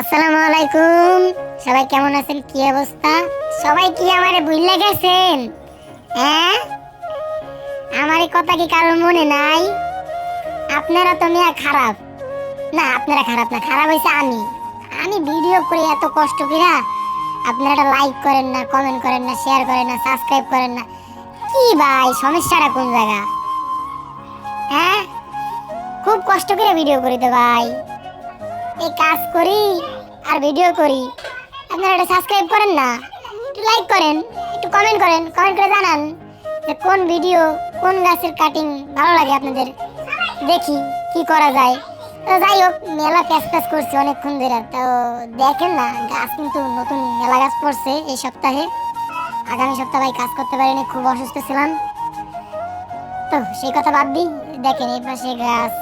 আসসালামু আলাইকুম। সবাই কেমন আছেন? কি অবস্থা? সবাই কি আমারে ভুললে গেছেন? হ্যাঁ? আমার কথা কি কারোর মনে নাই? আপনারা তো মিয়া খারাপ। না, আপনারা খারাপ না, খারাপ হয়েছে আমি। আমি ভিডিও করি এত কষ্ট করে আপনারা একটা লাইক করেন না কমেন্ট করেন না শেয়ার করেন না সাবস্ক্রাইব করেন না। কি ভাই, সমস্যাটা কোন জায়গা? হ্যাঁ? খুব কষ্ট করে ভিডিও করি তো ভাই। এই কাজ করি আর ভিডিও করি। আপনারা এটা সাবস্ক্রাইব করেন না, একটু লাইক করেন, একটু কমেন্ট করেন কমেন্ট করে জানান যে কোন ভিডিও কোন গাছের কাটিং ভালো লাগে আপনাদের। দেখি কি করা যায়। তো যাই হোক, মেলা প্যাচ প্যাচ করছি অনেকক্ষণ ধরে। তো দেখেন না, গাছ কিন্তু নতুন মেলা গাছ পড়ছে এই সপ্তাহে। আগামী সপ্তাহে ভাই কাজ করতে পারিনি, খুব অসুস্থ ছিলাম। তো সেই কথা বাদ দিই, দেখেন এই পাশে গাছ।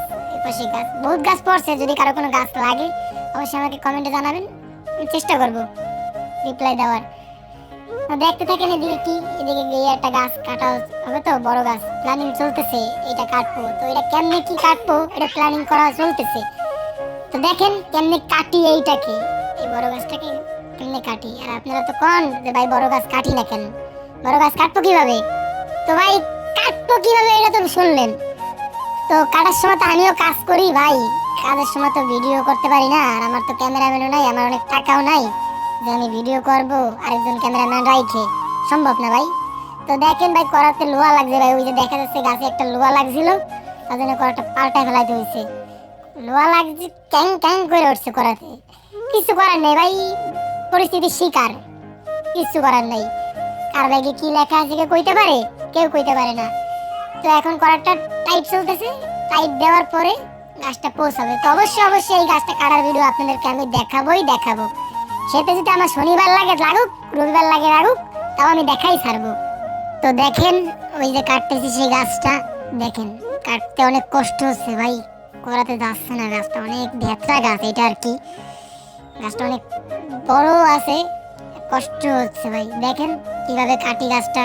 পাশে গাছ। বহুত গাছ পড়ছে, যদি কারও কোনো গাছ লাগে, অবশ্যই আমাকে কমেন্টে জানাবেন। চেষ্টা করব রিপ্লাই দেওয়ার। দেখতে থাকেন এদিকে কি, এদিকে গিয়ে একটা গাছ কাটা হবে তো বড় গাছ প্ল্যানিং চলতেছে এটা কাটবো। তো এটা কেমনে কি কাটবো, এটা প্ল্যানিং করা চলতেছে। তো দেখেন কেমনে কাটি এইটাকে, এই বড় গাছটাকে কেমনে কাটি। আর আপনারা তো কন যে ভাই বড় গাছ কাটি না কেন? বড় গাছ কাটবো কীভাবে? তো ভাই, কাটবো কীভাবে এটা তো শুনলেন। তো কাটার সময় তো আমিও কাজ করি ভাই। কাজের সময় তো ভিডিও করতে পারি না, আর আমার তো ক্যামেরাম্যানও নাই, আমার অনেক টাকাও নাই। যে আমি ভিডিও করব, আরেকজন ক্যামেরাম্যান রাইখে। সম্ভব না ভাই। তো দেখেন ভাই, করাতে লোহা লাগছে ভাই, ওই যে দেখা যাচ্ছে গাছে একটা লোহা লাগছিল, তার জন্য করাটা পাল্টায় ফেলাইতে হয়েছে লোহা লাগছে, ক্যাং ক্যাং করে উঠছে করাতে। কিছু করার নেই ভাই পরিস্থিতির শিকার। কিছু করার নেই। কার ব্যাগে কি লেখা আছে কেউ কইতে পারে? কেউ কইতে পারে না। তো এখন করারটা টাইট চলতেছে। টাইট দেওয়ার পরে গাছটা পৌঁছাবে। তো অবশ্যই অবশ্যই এই গাছটা কাটার ভিডিও আপনাদেরকে আমি দেখাবোই দেখাবো। সেটা যদি আমার শনিবার লাগে, লাগুক, রবিবার লাগে, লাগুক, তাও আমি দেখাই ছাড়বো। তো দেখেন, ওই যে কাটতেছি সেই গাছটা। দেখেন, কাটতে অনেক কষ্ট হচ্ছে ভাই। করাতে যাচ্ছে না গাছটা, অনেক ভেতরা গাছ, এটা আর কি। গাছটা অনেক বড় আছে, কষ্ট হচ্ছে ভাই। দেখেন কীভাবে কাটি গাছটা।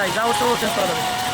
কোনো সমস্যা নাই যা তো চেঞ্জ করা যাবে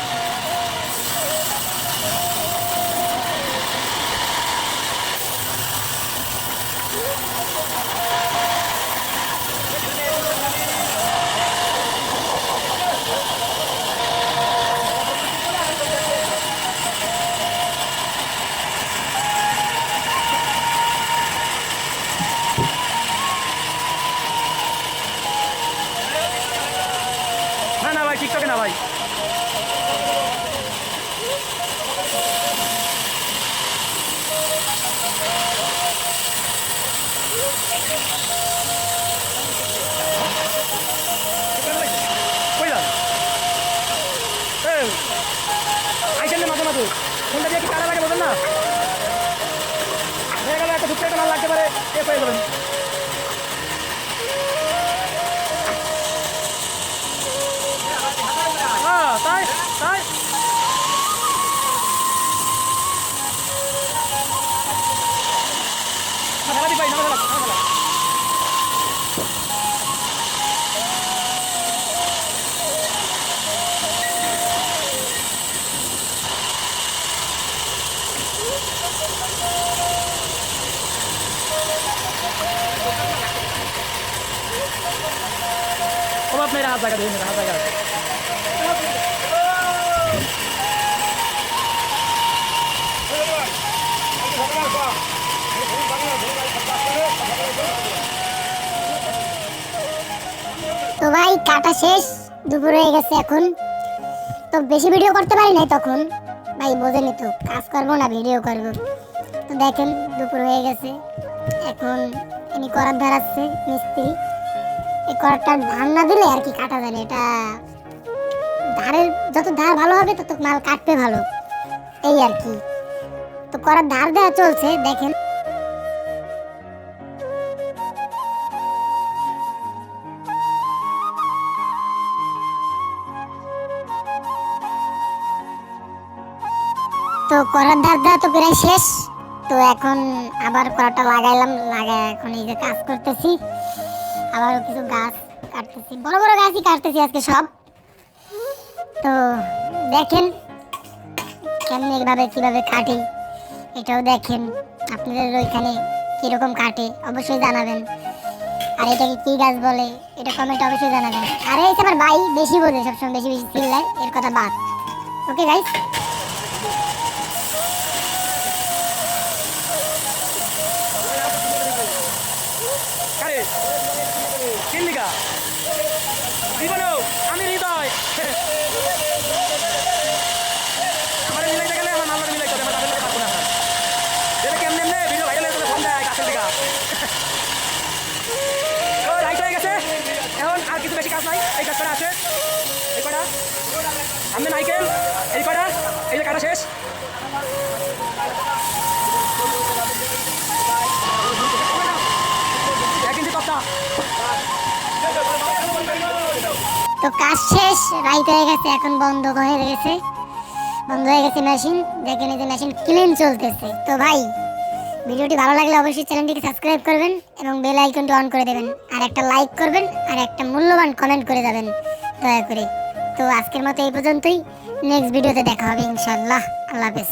মাঝে ফোনটা দিয়ে কি কারা লাগে বোঝেন না? হয়ে গেলে, একটা একটা মাল লাগতে পারে। এ হয়ে যাবেন হ্যাঁ তাই তাই। খেলা না খেলা না খেলা হাত জায়গা দেখুন হাত জায়গা তো ভাই, কাটা শেষ। দুপুর হয়ে গেছে এখন। তো বেশি ভিডিও করতে পারি নাই তখন। ভাই বোঝেনি তো, কাজ করব না ভিডিও করব? তো দেখেন, দুপুর হয়ে গেছে। এখন ইনি করার ধারাচ্ছে মিস্ত্রি। এই করারটা ধান না দিলে আর কি কাটা যাবে এটা ধারের যত ধার ভালো হবে, তত মাল কাটবে ভালো। এই আর কি। তো করার ধার দেওয়া চলছে, দেখেন। তো করার ধার ধার তো প্রায় শেষ। তো এখন আবার করাটা লাগাইলাম লাগাই এখন এই যে কাজ করতেছি। আবারও কিছু গাছ কাটতেছি, বড় বড় গাছই কাটতেছি আজকে সব। তো দেখেন কেমনি এইভাবে কীভাবে কাটে, এটাও দেখেন। আপনাদের ওইখানে কীরকম কাটে, অবশ্যই জানাবেন। আর এটাকে কি গাছ বলে, এটা কমেন্ট অবশ্যই জানাবেন। আর এই আমার ভাই বেশি বোঝে, সবসময় বেশি বেশি চিল্লায়, এর কথা বাদ। ওকে গাইস কারে তো কাজ শেষ রাইট হয়ে গেছে, এখন বন্ধ হয়ে গেছে। বন্ধ হয়ে গেছে মেশিন দেখেন এই যে মেশিন ক্লিন চলতেছে। তো ভাই, ভিডিওটি ভালো লাগলে অবশ্যই চ্যানেলটিকে সাবস্ক্রাইব করবেন এবং বেল আইকনটি অন করে দেবেন। আর একটা লাইক করবেন, আর একটা মূল্যবান কমেন্ট করে যাবেন, দয়া করে। তো আজকের মতো এই পর্যন্তই। নেক্সট ভিডিওতে দেখা হবে ইনশাল্লাহ আল্লাহ হাফেজ।